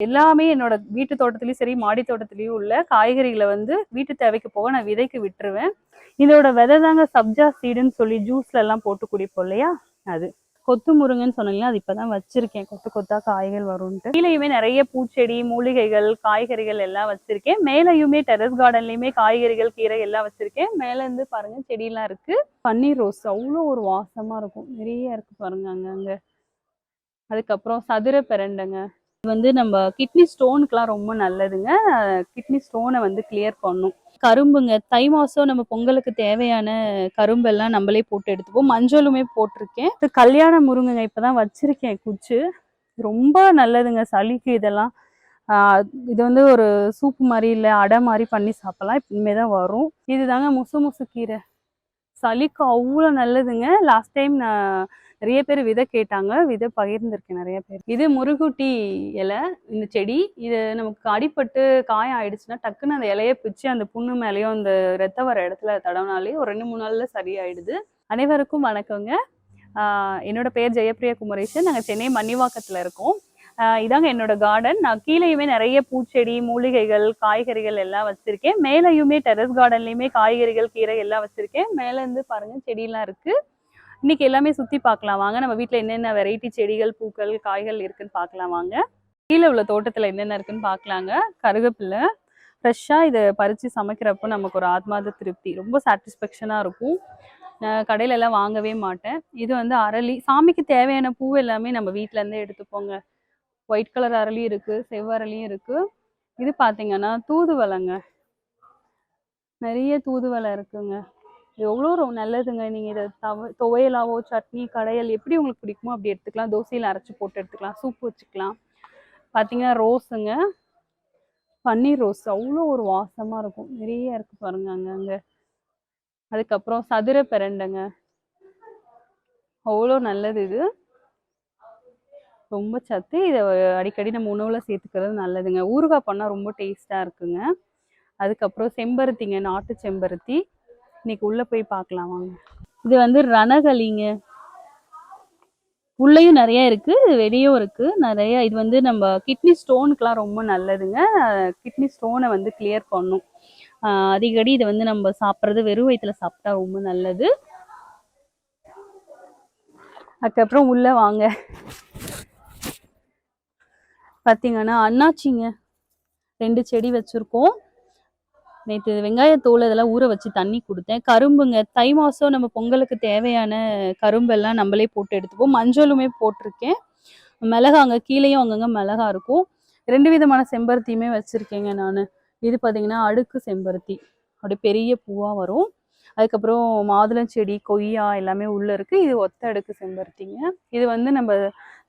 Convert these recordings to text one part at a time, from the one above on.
எல்லாமே என்னோட வீட்டு தோட்டத்துலேயும் சரி மாடி தோட்டத்துலேயும் உள்ள காய்கறிகளை வந்து வீட்டு தேவைக்கு போக நான் விதைக்கு விட்டுருவேன். இதோட விதை தாங்க சப்ஜா சீடுன்னு சொல்லி ஜூஸ்ல எல்லாம் போட்டு குடிப்போம் இல்லையா? அது. கொத்து முருங்கன்னு சொன்னீங்கன்னா அது இப்பதான் வச்சிருக்கேன். கொத்து கொத்தா காய்கள் வரும்ட்டு கீழேயுமே நிறைய பூச்செடி மூலிகைகள் காய்கறிகள் எல்லாம் வச்சிருக்கேன். மேலையுமே டெரஸ் கார்டன்லயுமே காய்கறிகள் கீரை எல்லாம் வச்சிருக்கேன். மேல இருந்து பாருங்க செடியெல்லாம் இருக்கு. பன்னீர் ரோஸ் அவ்வளோ ஒரு வாசமா இருக்கும். நிறைய இருக்கு பாருங்க அங்கங்க. அதுக்கப்புறம் சதுர பிரண்டைங்க. இது வந்து நம்ம கிட்னி ஸ்டோனுக்குலாம் ரொம்ப நல்லதுங்க. கிட்னி ஸ்டோனை வந்து கிளியர் பண்ணும். கரும்புங்க தை மாதம் நம்ம பொங்கலுக்கு தேவையான கரும்பெல்லாம் நம்மளே போட்டு எடுத்துப்போம். மஞ்சளுமே போட்டிருக்கேன். இது கல்யாண முருங்கைங்க இப்பதான் வச்சிருக்கேன் குச்சு. ரொம்ப நல்லதுங்க சளிக்கு இதெல்லாம். இது வந்து ஒரு சூப்பு மாதிரி இல்லை அடை மாதிரி பண்ணி சாப்பிடலாம். இனிமே தான் வரும். இதுதாங்க முசு முசு கீரை. சளிக்கு அவ்வளோ நல்லதுங்க. லாஸ்ட் டைம் நான் நிறைய பேர் விதை கேட்டாங்க விதை பகிர்ந்திருக்கேன் நிறைய பேர். இது முருகுட்டி இலை இந்த செடி இது நமக்கு அடிப்பட்டு காயம் ஆயிடுச்சுன்னா டக்குன்னு அந்த இலையை பிச்சு அந்த புண்ணு மேலேயும் அந்த ரத்த வர இடத்துல தடவினாலே ஒரு ரெண்டு மூணு நாளில் சரியாயிடுது. அனைவருக்கும் வணக்கங்க. என்னோட பேர் ஜெயப்பிரியா குமரேஷன் நாங்கள் சென்னை மன்னிவாக்கத்தில் இருக்கோம். இதாங்க என்னோட கார்டன் நான் கீழேயுமே நிறைய பூச்செடி மூலிகைகள் காய்கறிகள் எல்லாம் வச்சிருக்கேன். மேலேயுமே டெரஸ் கார்டன்லேயுமே காய்கறிகள் கீரை எல்லாம் வச்சிருக்கேன். மேலேருந்து பாருங்க செடியெல்லாம் இன்றைக்கி இன்னைக்கு எல்லாமே சுத்தி பார்க்கலாம். வாங்க நம்ம வீட்டில் என்னென்ன வெரைட்டி செடிகள் பூக்கள் காய்கள் இருக்குன்னு பார்க்கலாம். வாங்க. கீழே உள்ள தோட்டத்துல என்னென்ன இருக்குன்னு பார்க்கலாங்க. கருவேப்பிலை ஃப்ரெஷ்ஷாக இதை பறித்து சமைக்கிறப்போ நமக்கு ஒரு ஆத்மாத திருப்தி. ரொம்ப சாட்டிஸ்ஃபேக்ஷனாக இருக்கும். நான் கடையில எல்லாம் வாங்கவே மாட்டேன். இது வந்து அரளி. சாமிக்கு தேவையான பூ எல்லாமே நம்ம வீட்டிலேருந்தே இருந்தே எடுத்துப்போங்க. ஒயிட் கலர் அரளி இருக்கு செவ்வரளியும் இருக்கு. இது பார்த்தீங்கன்னா தூதுவலைங்க நிறைய தூதுவளை இருக்குங்க. எவ்வளோ ரொம்ப நல்லதுங்க. நீங்கள் இதை தவ துவையலாவோ சட்னி கடையல் எப்படி உங்களுக்கு பிடிக்குமோ அப்படி எடுத்துக்கலாம். தோசையில் அரைச்சி போட்டு எடுத்துக்கலாம். சூப் வச்சுக்கலாம். பார்த்தீங்கன்னா ரோஸுங்க. பன்னீர் ரோஸ். அவ்வளோ ஒரு வாசமாக இருக்கும். நிறைய இருக்கு பாருங்க அங்கங்கே. அதுக்கப்புறம் சதுர பிரண்டைங்க. அவ்வளோ நல்லது இது. ரொம்ப சத்து. இதை அடிக்கடி நம்ம உணவில் சேர்த்துக்கிறது நல்லதுங்க. ஊறுகாய் பண்ணால் ரொம்ப டேஸ்ட்டாக இருக்குங்க. அதுக்கப்புறம் செம்பருத்திங்க. நாட்டு செம்பருத்தி. இன்னைக்கு உள்ளே போய் பார்க்கலாம் வாங்க. இது வந்து ரணகளிங்க உள்ளேயும் நிறைய இருக்கு வெளியும் இருக்கு. நிறைய இது வந்து நம்ம கிட்னி ஸ்டோனுக்குலாம் ரொம்ப நல்லதுங்க. கிட்னி ஸ்டோனை வந்து கிளியர் பண்ணும். அடிக்கடி இதை வந்து நம்ம சாப்பிட்றது வெறும் வயிற்றுல சாப்பிட்டா ரொம்ப நல்லது. அதுக்கப்புறம் உள்ள வாங்க. பார்த்தீங்கன்னா அண்ணாச்சிங்க. ரெண்டு செடி வச்சுருக்கோம். நேற்று வெங்காயத்தோல் இதெல்லாம் ஊற வச்சு தண்ணி கொடுத்தேன். கரும்புங்க தை மாதம் நம்ம பொங்கலுக்கு தேவையான கரும்பெல்லாம் நம்மளே போட்டு எடுத்துப்போம். மஞ்சளுமே போட்டிருக்கேன். மிளகா அங்கே கீழேயும் அங்கங்கே மிளகா இருக்கும். ரெண்டு விதமான செம்பருத்தியுமே வச்சுருக்கேங்க நான். இது பார்த்தீங்கன்னா அடுக்கு செம்பருத்தி. அப்படியே பெரிய பூவாக வரும். அதுக்கப்புறம் மாதுளம் செடி கொய்யா எல்லாமே உள்ளே இருக்குது இது ஒத்த அடுக்கு செம்பருத்திங்க. இது வந்து நம்ம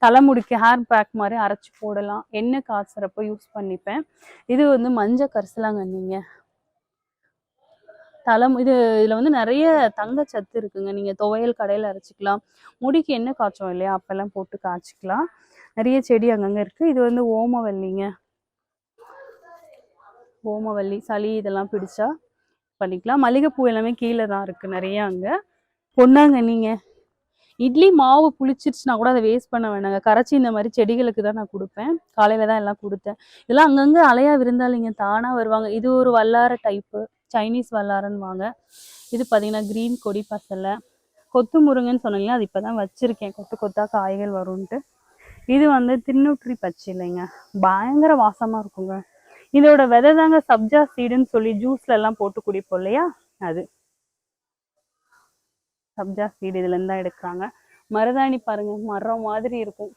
தலைமுடிக்கு ஹேர் பேக் மாதிரி அரைச்சி போடலாம். எண்ணெய் காய்ச்சறப்போ யூஸ் பண்ணிப்பேன். இது வந்து மஞ்சள் கரிசலாங்கண்ணிங்க தலம் இது இதில் வந்து நிறைய தங்கச்சத்து இருக்குங்க. நீங்கள் துவையல் கடையில் அரைச்சிக்கலாம். முடிக்கு என்ன காய்ச்சோம் இல்லையா? அப்போல்லாம் போட்டு காய்ச்சிக்கலாம். நிறைய செடி அங்கங்கே இருக்குது இது வந்து ஓமவல்லிங்க. ஓமவல்லி சளி இதெல்லாம் பிடிச்சா பண்ணிக்கலாம். மல்லிகைப்பூ எல்லாமே கீழே தான் இருக்குது நிறையா அங்கே. பொன்னாங்கண்ணிங்க இட்லி மாவு புளிச்சிருச்சுனா கூட அதை வேஸ்ட் பண்ண வேணாங்க. கரைச்சி இந்த மாதிரி செடிகளுக்கு தான் நான் கொடுப்பேன். காலையில் தான் எல்லாம் கொடுத்தேன். இதெல்லாம் அங்கங்கே அலையாக விருந்தாளிங்க. தானாக வருவாங்க. இது ஒரு வல்லார டைப்பு சைனீஸ் வல்லாரன்னு வாங்க இது பார்த்தீங்கன்னா க்ரீன் கொடி பசலை. கொத்து முருங்கன்னு சொன்னீங்கன்னா அது இப்போ தான் வச்சுருக்கேன். கொத்து கொத்தா காய்கள் வரும்ன்ட்டு. இது வந்து தின்னுற்றி பச்சை இல்லைங்க. பயங்கர வாசமாக இருக்குங்க. இதோட விதை தாங்க சப்ஜா சீடுன்னு சொல்லி ஜூஸ்ல எல்லாம் போட்டு குடிப்போம் இல்லையா? அது. சப்ஜா சீடு இதுலேருந்து தான் எடுக்கிறாங்க. மருதாணி பாருங்க மரம் மாதிரி இருக்கும்.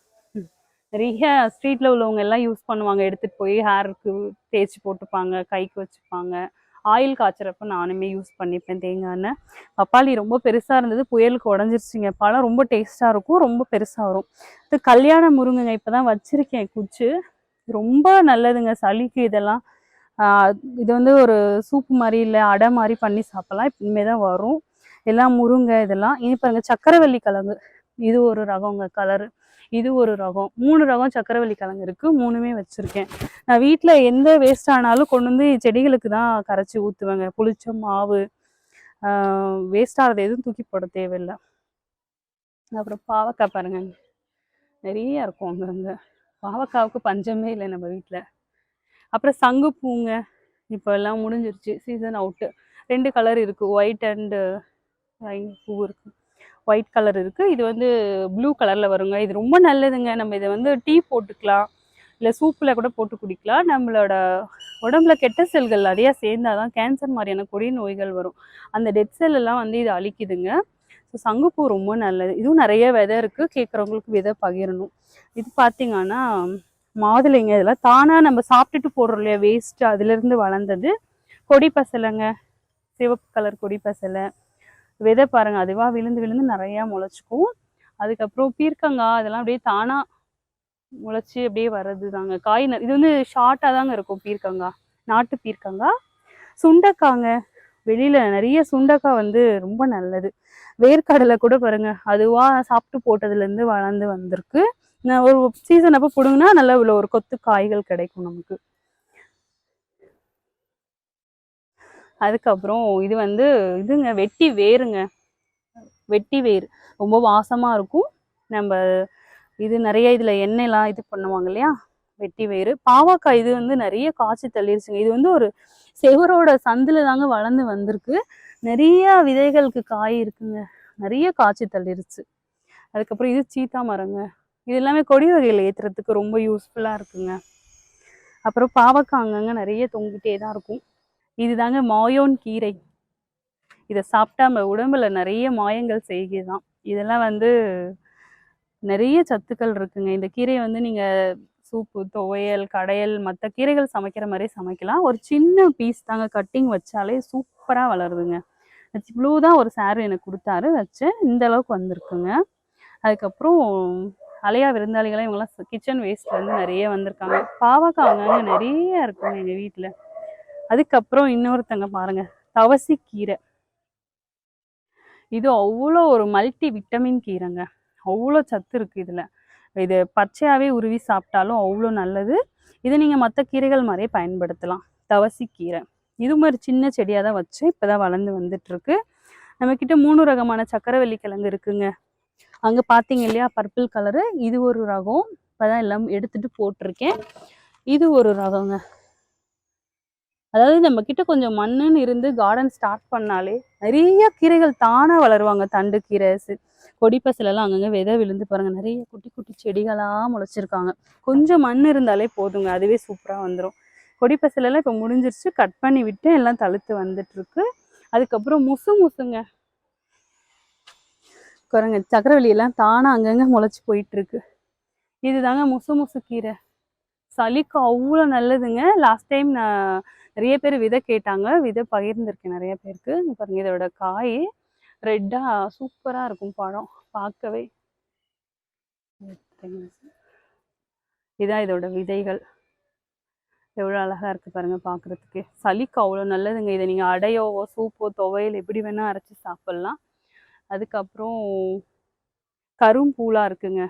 நிறைய ஸ்ட்ரீட்ல உள்ளவங்க எல்லாம் யூஸ் பண்ணுவாங்க. எடுத்துட்டு போய் ஹேருக்கு தேய்ச்சி போட்டுப்பாங்க கைக்கு வச்சுப்பாங்க. ஆயில் காய்ச்சறப்ப நானுமே யூஸ் பண்ணிப்பேன் தேங்காய் எண்ணெய் பப்பாளி ரொம்ப பெருசாக இருந்தது புயலுக்கு உடஞ்சிருச்சுங்க. பழம் ரொம்ப டேஸ்ட்டாக இருக்கும் ரொம்ப பெருசாக வரும். இது கல்யாண முருங்கைங்க இப்போ தான் வச்சுருக்கேன் குச்சி. ரொம்ப நல்லதுங்க சளிக்கு இதெல்லாம். இது வந்து ஒரு சூப்பு மாதிரி இல்லை அடை மாதிரி பண்ணி சாப்பிடலாம். இனிமேல் தான் வரும். எல்லாம் முருங்கை இதெல்லாம். இனி பாருங்கள் சக்கரவள்ளி கிழங்கு. இது ஒரு ரகங்க கலரு இது ஒரு ரகம். மூணு ரகம் சக்கரவள்ளி கிழங்கு இருக்குது மூணுமே வச்சுருக்கேன். நான் வீட்டில் எந்த வேஸ்ட் ஆனாலும் கொண்டு வந்து செடிகளுக்கு தான் கரைச்சி ஊற்றுவேங்க புளிச்ச மாவு வேஸ்ட் ஆகிறது எதுவும் தூக்கி போட தேவையில்லை. அப்புறம் பாவக்காய் பாருங்க. நிறைய இருக்கும் அங்கங்க. பாவக்காவுக்கு பஞ்சமே இல்லை நம்ம வீட்டில் அப்புறம் சங்குப்பூங்க இப்போ எல்லாம் முடிஞ்சிருச்சு. சீசன் அவுட்டு ரெண்டு கலர் இருக்குது ஒயிட் அண்டு பூ இருக்குது ஒயிட் கலர் இருக்குது இது வந்து ப்ளூ கலரில் வருங்க. இது ரொம்ப நல்லதுங்க. நம்ம இதை வந்து டீ போட்டுக்கலாம். இல்லை சூப்பில் கூட போட்டு குடிக்கலாம். நம்மளோட உடம்புல கெட்ட செல்கள் நிறையா சேர்ந்தாதான் கேன்சர் மாதிரியான கொடிய நோய்கள் வரும். அந்த டெட் செல் எல்லாம் வந்து இது அழிக்குதுங்க. ஸோ சங்குப்பூ ரொம்ப நல்லது. இதுவும் நிறைய விதை இருக்குது கேட்குறவங்களுக்கு விதை பகிரணும். இது பார்த்திங்கன்னா மாதுளைங்க இதெல்லாம் தானாக நம்ம சாப்பிட்டுட்டு போடுறோம் இல்லையா? வேஸ்ட்டு அதுலேருந்து வளர்ந்தது. கொடி பசலைங்க. சிவப்பு கலர் கொடி பசலை. விதை பாருங்க அதுவா விழுந்து விழுந்து நிறையா முளைச்சிக்கும். அதுக்கப்புறம் பீர்க்கங்காய் அதெல்லாம் அப்படியே தானா முளைச்சி அப்படியே வர்றது தாங்க காய் இது வந்து ஷார்ட்டாக தாங்க இருக்கும் பீர்க்கங்காய் நாட்டு பீர்க்கங்காய். சுண்டைக்காங்க வெளியில நிறைய சுண்டைக்காய் வந்து ரொம்ப நல்லது. வேர்க்கடலை கூட பாருங்க அதுவா சாப்பிட்டு போட்டதுலேருந்து வளர்ந்து வந்திருக்கு. நான் ஒரு சீசன் அப்போ பிடுங்கினா நல்லா இவ்வளோ ஒரு கொத்து காய்கள் கிடைக்கும் நமக்கு. அதுக்கப்புறம் இது வந்து இதுங்க வெட்டி வேருங்க. வெட்டி வேர். ரொம்ப வாசமாக இருக்கும். நம்ம இது நிறைய இதில் எண்ணெய்லாம் இது பண்ணுவாங்க இல்லையா? வெட்டி வேர். பாவக்காய் இது வந்து நிறைய காய்ச்சி தள்ளிருச்சுங்க. இது வந்து ஒரு செவரோட சந்தில் தாங்க வளர்ந்து வந்திருக்கு. நிறைய விதைகளுக்கு காய் இருக்குங்க. நிறைய காய்ச்சி தள்ளிருச்சு. அதுக்கப்புறம் இது சீத்தா மரங்க. இது எல்லாமே கொடி வகையில் ஏற்றுறதுக்கு ரொம்ப யூஸ்ஃபுல்லாக இருக்குங்க. அப்புறம் பாவக்காய் அங்கங்கே நிறைய தொங்கிட்டே தான் இருக்கும். இதுதாங்க மாயோன் கீரை. இதை சாப்பிட்டா நம்ம உடம்புல நிறைய மாயங்கள் செய்கிறதாம் இதெல்லாம் வந்து நிறைய சத்துக்கள் இருக்குங்க. இந்த கீரையை வந்து நீங்க சூப்பு துவையல் கடையல் மற்ற கீரைகள் சமைக்கிற மாதிரி சமைக்கலாம். ஒரு சின்ன பீஸ் தாங்க கட்டிங் வச்சாலே சூப்பராக வளருதுங்க. இவ்வளோ தான் ஒரு சாரு எனக்கு கொடுத்தாரு. வச்சேன் இந்த அளவுக்கு வந்திருக்குங்க. அதுக்கப்புறம் அலையா விருந்தாளிகளாம் இவங்கெல்லாம் கிச்சன் வேஸ்ட்லேருந்து நிறைய வந்திருக்காங்க. பாவக்காய் அங்கங்க நிறைய இருக்குங்க எங்கள் வீட்டில். அதுக்கப்புறம் இன்னொருத்தங்க பாருங்க தவசி கீரை. இது அவ்வளோ ஒரு மல்டி விட்டமின் கீரைங்க. அவ்வளோ சத்து இருக்கு இதில். இது பச்சையாகவே உருவி சாப்பிட்டாலும் அவ்வளோ நல்லது. இதை நீங்கள் மற்ற கீரைகள் மாதிரியே பயன்படுத்தலாம். தவசி கீரை. இது மாதிரி சின்ன செடியாக தான் வச்சு இப்போ தான் வளர்ந்து வந்துட்டுருக்கு. நம்மக்கிட்ட மூணு ரகமான சக்கரவள்ளி கிழங்கு இருக்குங்க. அங்கே பார்த்தீங்க இல்லையா பர்பிள் கலரு. இது ஒரு ரகம். இப்பதான் எல்லாம் எடுத்துகிட்டு போட்டிருக்கேன். இது ஒரு ரகங்க. அதாவது நம்ம கிட்ட கொஞ்சம் மண்ணுன்னு இருந்து கார்டன் ஸ்டார்ட் பண்ணாலே நிறைய கீரைகள் தானாக வளருவாங்க. தண்டு கீரை சி- கொடி விதை விழுந்து பாருங்கள் நிறைய குட்டி குட்டி செடிகளாக முளைச்சிருக்காங்க. கொஞ்சம் மண் இருந்தாலே போதுங்க. அதுவே சூப்பராக வந்துடும் கொடி பசலெல்லாம் இப்போ முடிஞ்சிருச்சு. கட் பண்ணி விட்டு எல்லாம் தழுத்து வந்துட்டுருக்கு. அதுக்கப்புறம் முசு முசுங்க. குரங்க சக்கரவெளியெல்லாம் எல்லாம் அங்கங்கே முளைச்சி போயிட்டுருக்கு. இதுதாங்க முசு முசு கீரை. சளிக்கு அவ்வளோ நல்லதுங்க. லாஸ்ட் டைம் நான் நிறைய பேர் விதை கேட்டாங்க. விதை பகிர்ந்திருக்கேன் நிறைய பேருக்கு. பாருங்க இதோட காய் ரெட்டாக சூப்பராக இருக்கும் பழம். பார்க்கவே. இதான் இதோட விதைகள். எவ்வளோ அழகாக இருக்குது பாருங்க பார்க்கறதுக்கு. சளிக்கு அவ்வளோ நல்லதுங்க. இதை நீங்கள் அடையோவோ சூப்போ துவையல் எப்படி வேணால் அரைச்சி சாப்பிட்லாம். அதுக்கப்புறம் கரும்பூலாக இருக்குங்க.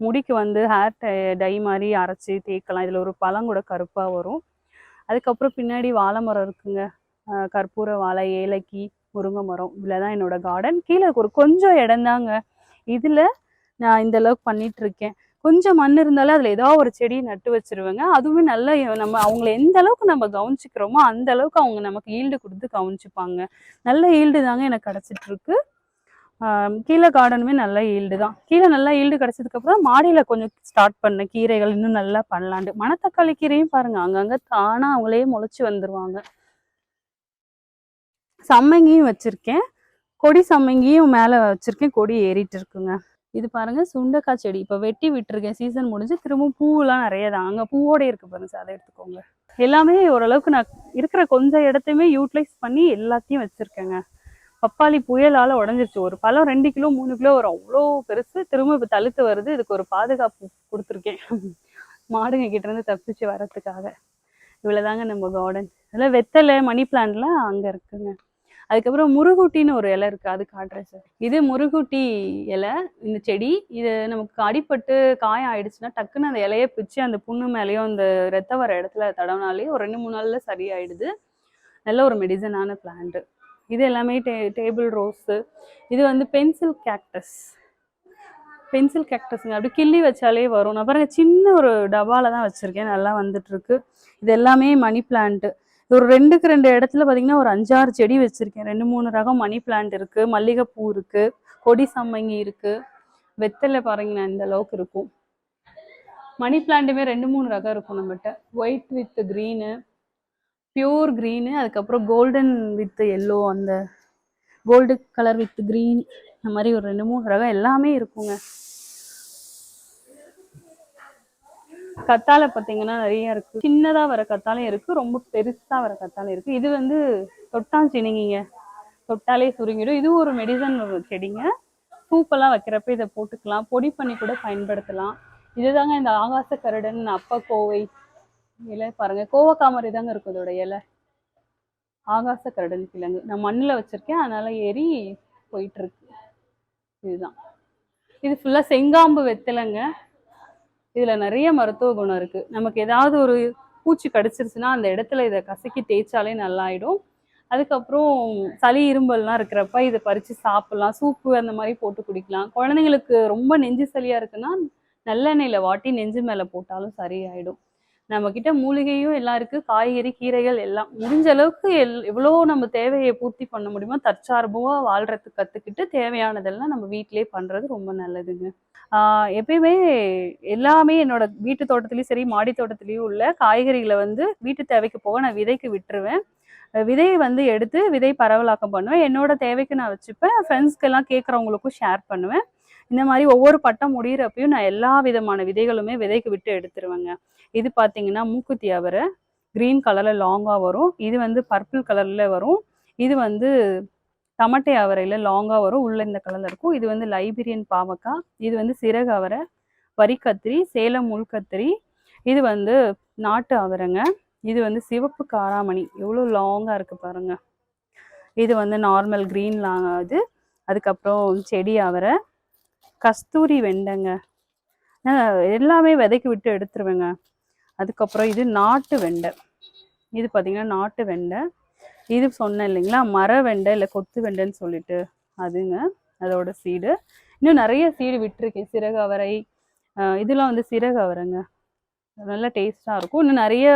முடிக்கு வந்து ஹேர் டை மாதிரி அரைச்சி தேய்க்கலாம். இதில் ஒரு பழம் கூட கருப்பாக வரும். அதுக்கப்புறம் பின்னாடி வாழை மரம் இருக்குங்க. கற்பூர வாழை ஏலக்கி முருங்கை மரம். இவ்வளோ தான் என்னோட கார்டன் கீழே ஒரு கொஞ்சம் இடம்தாங்க இதில் நான் இந்த அளவுக்கு பண்ணிட்டு இருக்கேன். கொஞ்சம் மண் இருந்தாலும் அதில் ஏதோ ஒரு செடி நட்டு வச்சிருவேங்க. அதுவுமே நல்ல நம்ம அவங்கள எந்த அளவுக்கு நம்ம கவனிச்சுக்கிறோமோ அந்த அளவுக்கு அவங்க நமக்கு ஈல்டு கொடுத்து கவனிச்சுப்பாங்க. நல்ல ஈல்டு தாங்க எனக்கு கிடச்சிட்டு இருக்கு. கீழே கார்டனுமே நல்ல ஈல்டு தான். கீழே நல்லா ஈல்டு கிடச்சதுக்கப்புறம் மாடியில் கொஞ்சம் ஸ்டார்ட் பண்ண கீரைகள் இன்னும் நல்லா பண்ணலான்ட்டு. மணத்தக்காளி கீரையும் பாருங்க அங்கங்கே தானாக அவங்களே முளைச்சி வந்துடுவாங்க சம்மங்கியும் வச்சுருக்கேன். கொடி சம்மங்கியும் மேலே வச்சுருக்கேன் கொடி ஏறிட்டு இருக்குங்க. இது பாருங்க சுண்டக்காய் செடி. இப்போ வெட்டி விட்டுருக்கேன் சீசன் முடிஞ்சு திரும்பவும் பூவெல்லாம் நிறைய தான். அங்கே பூவோட இருக்கு பாருங்க சார் அதை எடுத்துக்கோங்க. எல்லாமே ஓரளவுக்கு நான் இருக்கிற கொஞ்சம் இடத்தையுமே யூட்டிலைஸ் பண்ணி எல்லாத்தையும் வச்சுருக்கேங்க. பப்பாளி புயலால உடஞ்சிருச்சு. ஒரு பழம் ரெண்டு கிலோ மூணு கிலோ வரும். அவ்வளோ பெருசு. திரும்ப இப்போ தழுத்து வருது. இதுக்கு ஒரு பாதுகாப்பு கொடுத்துருக்கேன். மாடுங்க கிட்ட இருந்து தப்பிச்சு வரத்துக்காக இவ்வளோதாங்க நம்ம கார்டன் அதில் வெத்தலை மணி பிளான்ட்லாம் அங்கே இருக்குங்க. அதுக்கப்புறம் முருகூட்டின்னு ஒரு இலை இருக்குது அது காட்டுறேன் சார் இது முருகூட்டி இலை. இந்த செடி இது நமக்கு அடிப்பட்டு காயம் ஆயிடுச்சுன்னா டக்குன்னு அந்த இலையை பிச்சு அந்த புண்ணு மேலேயும் அந்த ரத்த வர இடத்துல தடவினாலே ஒரு ரெண்டு மூணு நாளில் சரியாயிடுது. நல்ல ஒரு மெடிசனான பிளான்ட்டு இது எல்லாமே டே டேபிள் ரோஸு. இது வந்து பென்சில் கேக்டஸ். பென்சில் கேக்டஸுங்க. அப்படி கிள்ளி வச்சாலே வரும். நான் பாருங்கள் சின்ன ஒரு டபாவில் தான் வச்சுருக்கேன். நல்லா வந்துட்டுருக்கு. இது எல்லாமே மணி பிளான்ட்டு. ஒரு ரெண்டுக்கு ரெண்டு இடத்துல பார்த்தீங்கன்னா ஒரு அஞ்சாறு செடி வச்சுருக்கேன். ரெண்டு மூணு ரகம் மணி பிளான்ட் இருக்குது மல்லிகைப்பூ இருக்குது கொடி சம்மங்கி இருக்குது வெத்தலை பாருங்க இந்த அளவுக்கு இருக்கும். மணி பிளான்ட்டுமே ரெண்டு மூணு ரகம் இருக்கும் நம்மகிட்ட. White with green pure green அதுக்கப்புறம் கோல்டன் வித் எல்லோ அந்த கோல்டு கலர் வித் க்ரீன் இந்த மாதிரி ஒரு ரெண்டு மூணு ரகம் எல்லாமே இருக்குங்க. கத்தாழை பார்த்தீங்கன்னா நிறைய இருக்கு. சின்னதாக வர கத்தாழை இருக்கு ரொம்ப பெருசாக வர கத்தாழை இருக்கு. இது வந்து தொட்டாஞ்சினிங்கிங்க தொட்டாலே சுருங்கிடும். இது ஒரு மெடிசன் செடிங்க. பூப்பெல்லாம் வைக்கிறப்ப இதை போட்டுக்கலாம். பொடி பண்ணி கூட பயன்படுத்தலாம். இதுதாங்க இந்த ஆகாச கருடன் அப்பா கோவை இலை பாருங்க. கோவக்காமரை தாங்க இருக்கும் இதோட இலை. ஆகாச கருடன் கிழங்கு. நான் மண்ணில் வச்சிருக்கேன். அதனால ஏறி போயிட்டு இருக்கு இதுதான். இது ஃபுல்லாக செங்காம்பு வெத்தலைங்க. இதில் நிறைய மருத்துவ குணம் இருக்குது நமக்கு ஏதாவது ஒரு பூச்சி கடிச்சிருச்சுன்னா அந்த இடத்துல இதை கசக்கி தேய்ச்சாலே நல்லாயிடும். அதுக்கப்புறம் சளி இரும்பல்லாம் இருக்கிறப்ப இதை பறித்து சாப்பிட்லாம். சூப்பு அந்த மாதிரி போட்டு குடிக்கலாம். குழந்தைங்களுக்கு ரொம்ப நெஞ்சு சளியாக இருக்குன்னா நல்லெண்ணெயில் வாட்டி நெஞ்சு மேலே போட்டாலும் சரியாயிடும். நம்ம கிட்ட மூலிகையும் எல்லாம் இருக்கு காய்கறி கீரைகள் எல்லாம். முடிஞ்ச அளவுக்கு எல் எவ்வளோ நம்ம தேவையை பூர்த்தி பண்ண முடியுமோ தற்சார்பாக வாழ்றதுக்கு கற்றுக்கிட்டு தேவையானதெல்லாம் நம்ம வீட்டிலேயே பண்ணுறது ரொம்ப நல்லதுங்க. எப்பயுமே எல்லாமே என்னோட வீட்டு தோட்டத்துலேயும் சரி மாடி தோட்டத்துலேயும் உள்ள காய்கறிகளை வந்து வீட்டு தேவைக்கு போக நான் விதைக்கு விட்டுருவேன். விதையை வந்து எடுத்து விதை பரவலாக்கம் பண்ணுவேன். என்னோட தேவைக்கு நான் வச்சுப்பேன். ஃப்ரெண்ட்ஸ்க்கு எல்லாம் கேட்குறவங்களுக்கும் ஷேர் பண்ணுவேன். இந்த மாதிரி ஒவ்வொரு பட்டம் முடியிறப்பையும் நான் எல்லா விதமான விதைகளுமே விதைக்கு விட்டு எடுத்துருவேங்க. இது பார்த்தீங்கன்னா மூக்குத்தி அவரை க்ரீன் கலரில் லாங்காக வரும். இது வந்து பர்பிள் கலரில் வரும். இது வந்து தமட்டை அவரையில் லாங்காக வரும். உள்ளே இந்த கலரில் இருக்கும். இது வந்து லைபீரியன் பாவக்காய் இது வந்து சிறகு அவரை வரிக்கத்திரி சேலம் முள்கத்திரி இது வந்து நாட்டு அவரைங்க. இது வந்து சிவப்பு காராமணி. எவ்வளோ லாங்காக இருக்குது பாருங்க. இது வந்து நார்மல் க்ரீன் லாங் ஆகுது. அதுக்கப்புறம் செடி அவரை. கஸ்தூரி வெண்டைங்க. எல்லாமே விதைக்கு விட்டு எடுத்துருவேங்க. அதுக்கப்புறம் இது நாட்டு வெண்டை. இது பார்த்திங்கன்னா நாட்டு வெண்டை. இது சொன்னேன் இல்லைங்களா? மர வெண்டை இல்லை கொத்து வெண்டைன்னு சொல்லிட்டு அதுங்க அதோட சீடு இன்னும் நிறைய சீடு விட்டுருக்கேன் சிறகு அவரை இதெல்லாம் வந்து சிறகு அவரைங்க. நல்லா டேஸ்ட்டாக இருக்கும். இன்னும் நிறைய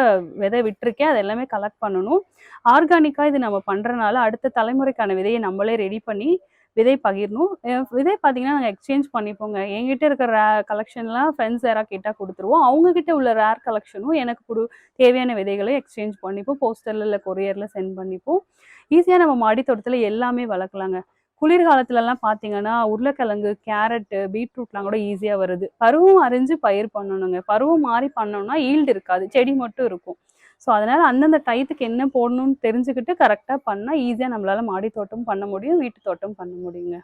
விதை விட்டுருக்கேன். அது எல்லாமே கலெக்ட் பண்ணணும். ஆர்கானிக்காக இது நம்ம பண்ணுறனால அடுத்த தலைமுறைக்கான விதையை நம்மளே ரெடி பண்ணி விதை பகிரணும். விதை பார்த்தீங்கன்னா நாங்கள் எக்ஸ்சேஞ்ச் பண்ணிப்போங்க. என்கிட்ட இருக்கிற ரே கலெக்ஷன்லாம் ஃப்ரெண்ட்ஸ் யாராக கேட்டால் கொடுத்துருவோம். அவங்கக்கிட்ட உள்ள ரேர் கலெக்ஷனும் எனக்கு கொடு தேவையான விதைகளை எக்ஸ்சேஞ்ச் பண்ணிப்போம். போஸ்டரில் இல்லை கொரியரில் சென்ட் பண்ணிப்போம். ஈஸியாக நம்ம மாடி தோட்டத்தில் எல்லாமே வளர்க்கலாங்க. குளிர்காலத்துலலாம் பார்த்தீங்கன்னா உருளைக்கிழங்கு கேரட்டு பீட்ரூட்லாம் கூட ஈஸியாக வருது. பருவம் அறிஞ்சு பயிர் பண்ணணுங்க. பருவம் மாறி பண்ணோம்னா ஈல்டு இருக்காது. செடி மட்டும் இருக்கும். ஸோ அதனால் அந்தந்த டயத்துக்கு என்ன போடணும்னு தெரிஞ்சுக்கிட்டு கரெக்டாக பண்ணால் ஈஸியாக நம்மளால் மாடி தோட்டம் பண்ண முடியும் வீட்டு தோட்டம் பண்ண முடியுங்க.